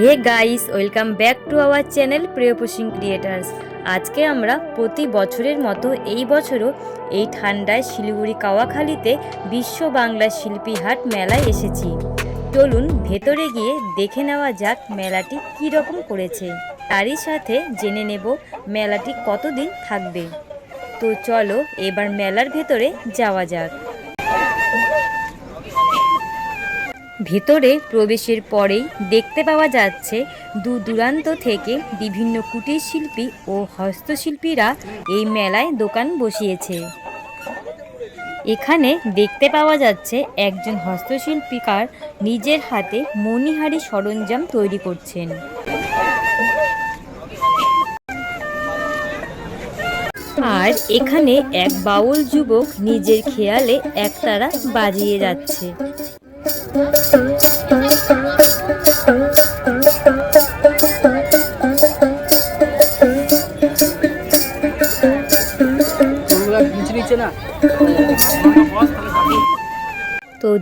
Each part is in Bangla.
Hey guys, welcome back to our channel প্রিয়পোষিং creators. আজকে আমরা প্রতি বছরের মতো এই বছরও এই ঠান্ডায় শিলিগুড়ি কাওয়াখালীতে বিশ্ব বাংলা শিল্পী হাট মেলায় এসেছি। চলুন ভেতরে গিয়ে দেখে নেওয়া যাক মেলাটি কী রকম করেছে। তারই সাথে জেনে নেব মেলাটি কতদিন থাকবে। তো চলো এবার মেলার ভেতরে যাওয়া যাক। ভেতরে প্রবেশের পরেই দেখতে পাওয়া যাচ্ছে দূর দূরান্ত থেকে বিভিন্ন কুটির শিল্পী ও হস্তশিল্পীরা এই মেলায় দোকান বসিয়েছে। এখানে দেখতে পাওয়া যাচ্ছে একজন হস্তশিল্পীকার নিজের হাতে মণিহারি সরঞ্জাম তৈরি করছেন। আর এখানে এক বাউল যুবক নিজের খেয়ালে একতারা বাজিয়ে যাচ্ছে। তো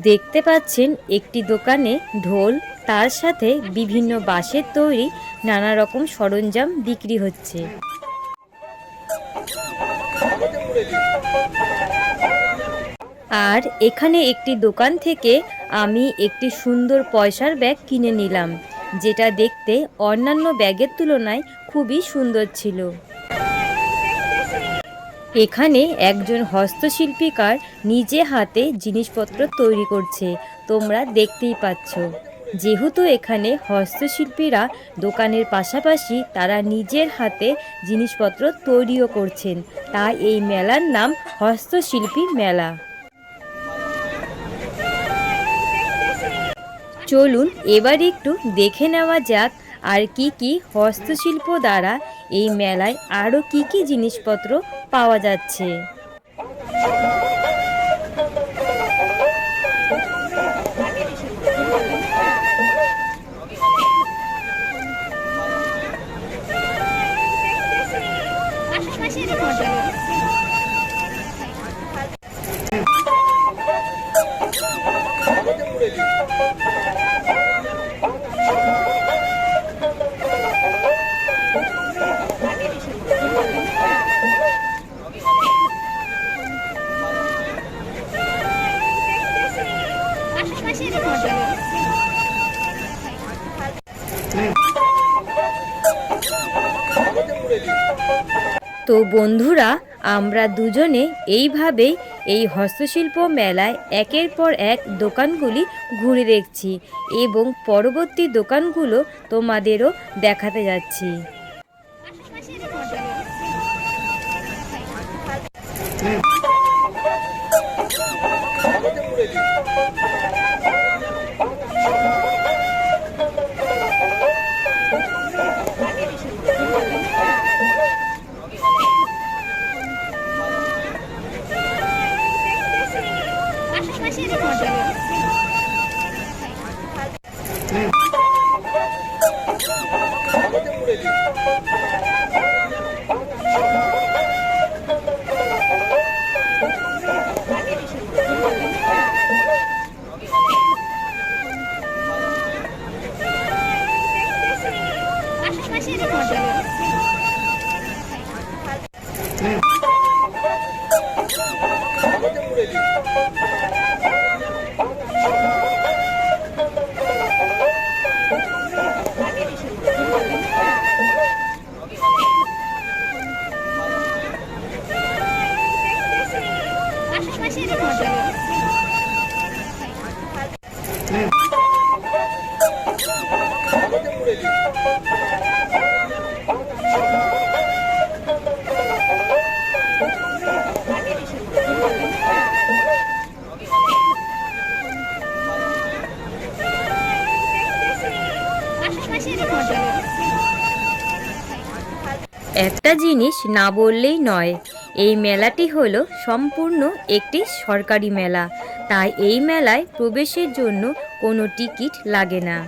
দেখতে পাচ্ছেন একটি দোকানে ঢোল, তার সাথে বিভিন্ন বাঁশের তৈরি নানা রকম সরঞ্জাম বিক্রি হচ্ছে। আর এখানে একটি দোকান থেকে আমি একটি সুন্দর পয়সার ব্যাগ কিনে নিলাম, যেটা দেখতে অন্যান্য ব্যাগের তুলনায় খুবই সুন্দর ছিল। এখানে একজন হস্তশিল্পীকার নিজে হাতে জিনিসপত্র তৈরি করছে, তোমরা দেখতেই পাচ্ছ। যেহেতু এখানে হস্তশিল্পীরা দোকানের পাশাপাশি তারা নিজের হাতে জিনিসপত্র তৈরিও করছেন, তাই এই মেলার নাম হস্তশিল্পী মেলা। চলুন এবার একটু দেখে নেওয়া যাক আর কি কি হস্তশিল্প দ্বারা এই মেলায় আরও কি কি জিনিসপত্র পাওয়া যাচ্ছে। তো বন্ধুরা, আমরা দুজনে এইভাবেই এই হস্তশিল্প মেলায় একের পর এক দোকানগুলি ঘুরে দেখছি এবং পরবর্তী দোকানগুলো তোমাদেরও দেখাতে যাচ্ছি। Thank. একটা জিনিস না বললেই নয়। এই মেলাটি হলো সম্পূর্ণ একটি সরকারি মেলা। তাই এই মেলায় প্রবেশের জন্য কোনো টিকিট লাগে না।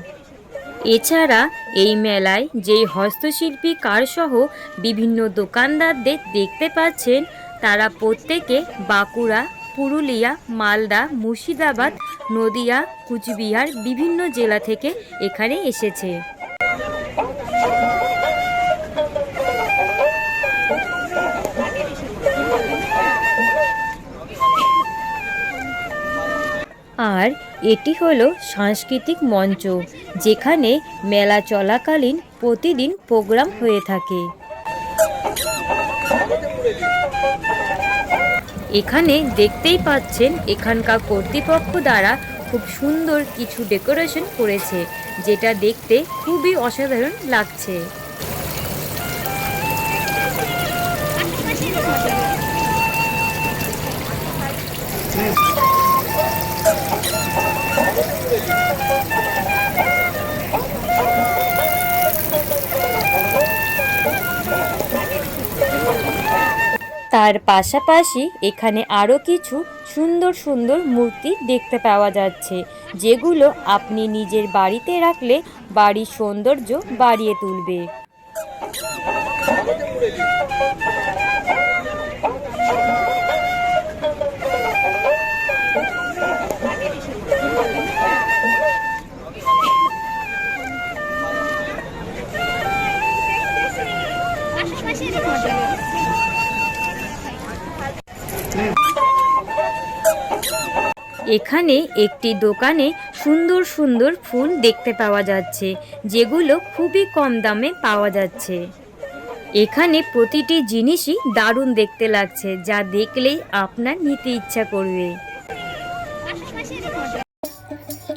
এছাড়া এই মেলায় যেই হস্তশিল্পী কারসহ বিভিন্ন দোকানদারদের দেখতে পাচ্ছেন, তারা প্রত্যেকে বাঁকুড়া, পুরুলিয়া, মালদা, মুর্শিদাবাদ, নদিয়া, কুচবিহার, বিভিন্ন জেলা থেকে এখানে এসেছে। আর এটি হলো সাংস্কৃতিক মঞ্চ, যেখানে মেলা চলাকালীন প্রতিদিন প্রোগ্রাম হয়ে থাকে। এখানে দেখতেই পাচ্ছেন, এখানকার কর্তৃপক্ষ দ্বারা খুব সুন্দর কিছু ডেকোরেশন করেছে, যেটা দেখতে খুবই অসাধারণ লাগছে। তার পাশাপাশি এখানে আরও কিছু সুন্দর সুন্দর মূর্তি দেখতে পাওয়া যাচ্ছে, যেগুলো আপনি নিজের বাড়িতে রাখলে বাড়ির সৌন্দর্য বাড়িয়ে তুলবে। এখানে একটি দোকানে সুন্দর সুন্দর ফুল দেখতে পাওয়া যাচ্ছে, যেগুলো খুবই কম দামে পাওয়া যাচ্ছে। এখানে প্রতিটি জিনিসই দারুণ দেখতে লাগছে, যা দেখলেই আপনার নিতে ইচ্ছা করবে।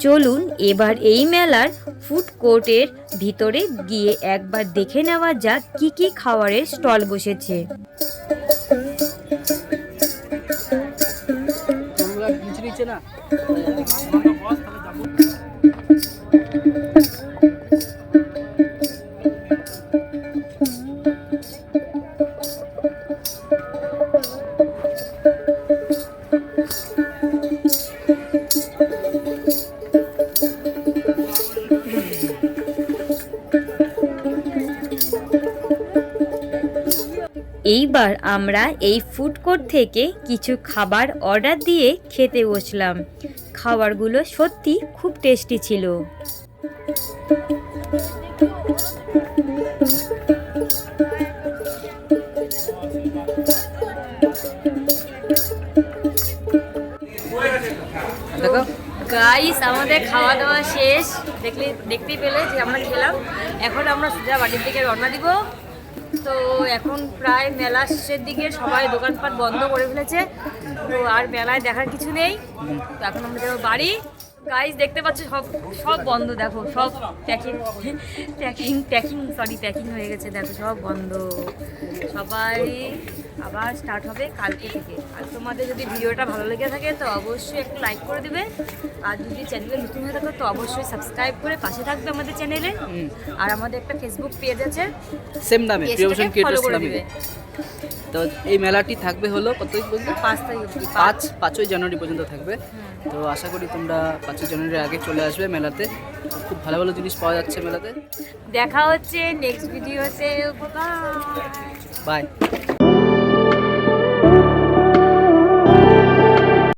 চলুন এবার এই মেলার ফুড কোর্টের ভিতরে গিয়ে একবার দেখে নেওয়া যাক কি কি খাবারের স্টল বসেছে। 真。এইবার আমরা এই ফুড কোর্ট থেকে কিছু খাবার অর্ডার দিয়ে খেতে বসলাম। খাবারগুলো সত্যি খুব টেস্টি ছিল। গাইস আমাদের খাওয়া দাওয়া শেষ। দেখলে দেখতেই পেলে যে আমরা খেলাম। এখন আমরা সোজা বাড়ির দিকে রওনা দিব। তো এখন প্রায় মেলা শেষের দিকে সবাই দোকানপাট বন্ধ করে ফেলেছে। তো আর মেলায় দেখার কিছু নেই। তো এখন আমরা যাব বাড়ি। গাইস দেখতে পাচ্ছ সব সব বন্ধ দেখো সব packing packing packing sorry packing হয়ে গেছে দেখো সব বন্ধ। সবাই আবার স্টার্ট হবে কালকে থেকে। আর তোমাদের যদি ভিডিওটা ভালো লেগে থাকে তো অবশ্যই একটু লাইক করে দিবে। আর যদি চ্যানেলে নতুন হয়ে থাকো তো অবশ্যই সাবস্ক্রাইব করে পাশে থাকবে আমাদের চ্যানেলে আর আমাদের একটা ফেসবুক পেজ আছে। সেম প্রিয়ভূষণ ফলো করে নামে দিবে। তো এই মেলাটি থাকবে হলো কত তারিখ পর্যন্ত পাঁচ তারিখ পাঁচ পাঁচই জানুয়ারি পর্যন্ত থাকবে। তো আশা করি তোমরা পাঁচই জানুয়ারির আগে চলে আসবে মেলাতে। খুব ভালো ভালো জিনিস পাওয়া যাচ্ছে মেলাতে। দেখা হচ্ছে নেক্সট ভিডিওতে বাই